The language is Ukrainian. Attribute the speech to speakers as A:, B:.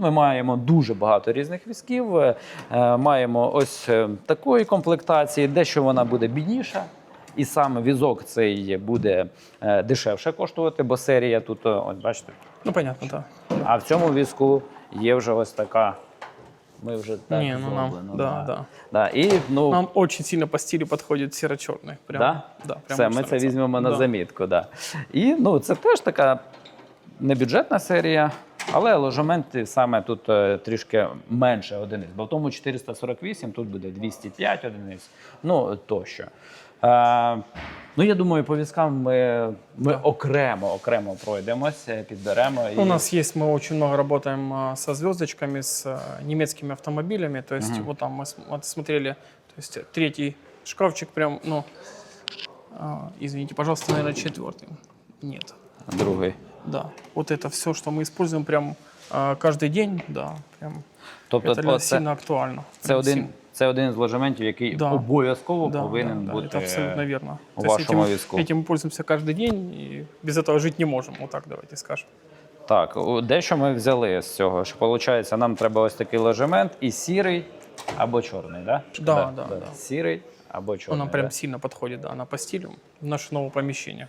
A: Тут ми маємо дуже багато різних візків. Е, Маємо ось е, такої комплектації, дещо вона буде бідніша. І саме візок цей буде е, дешевше коштувати, бо серія тут, от бачите,
B: Ну, понятно, да.
A: а в цьому візку є вже ось така. Ми вже так
B: Не, ну нам,
A: зроблено,
B: да, да.
A: Да, і, ну,
B: Нам очень сильно по стилю подходит серо-черный. Прям,
A: Да?
B: Да, прям
A: Все, ми це візьмемо на
B: Да.
A: замітку. Да. І ну, це теж така небюджетна серія, але ложементи саме тут е, трішки менше одиниць. Бо в тому 448, тут буде 205 одиниць, ну тощо. Е, ну, я думаю, по візкам ми, ми окремо, окремо пройдемося, підберемо.
B: У нас есть, мы очень много работаем а, со звездочками, с а, немецкими автомобилями. То есть вот там мы см- вот смотрели, то есть э, третий шкафчик прям, ну, а, извините, пожалуйста, наверное, четвертый. Нет,
A: другий.
B: да. Вот это все, что мы используем прям а, каждый день, да, прям.
A: Тобто,
B: это для-
A: оце-
B: сильно актуально.
A: Це
B: Прям
A: один,
B: сильно.
A: це один з ложементів, який
B: Да.
A: обов'язково
B: Да,
A: повинен
B: да, да,
A: бути
B: это абсолютно верно.
A: у
B: То есть
A: вашому
B: этим,
A: візку.
B: этим мы пользуемся каждый день и без этого жить не можем. Вот так давайте скажем.
A: Так, о, дещо ми взяли з цього. Що виходить, нам треба ось такий ложемент і сірий або чорний, да?
B: Да, да, да.
A: Сірий або
B: Он
A: чорний.
B: нам прям
A: да?
B: сильно подходит, да, на по стилю в наше новое помещение.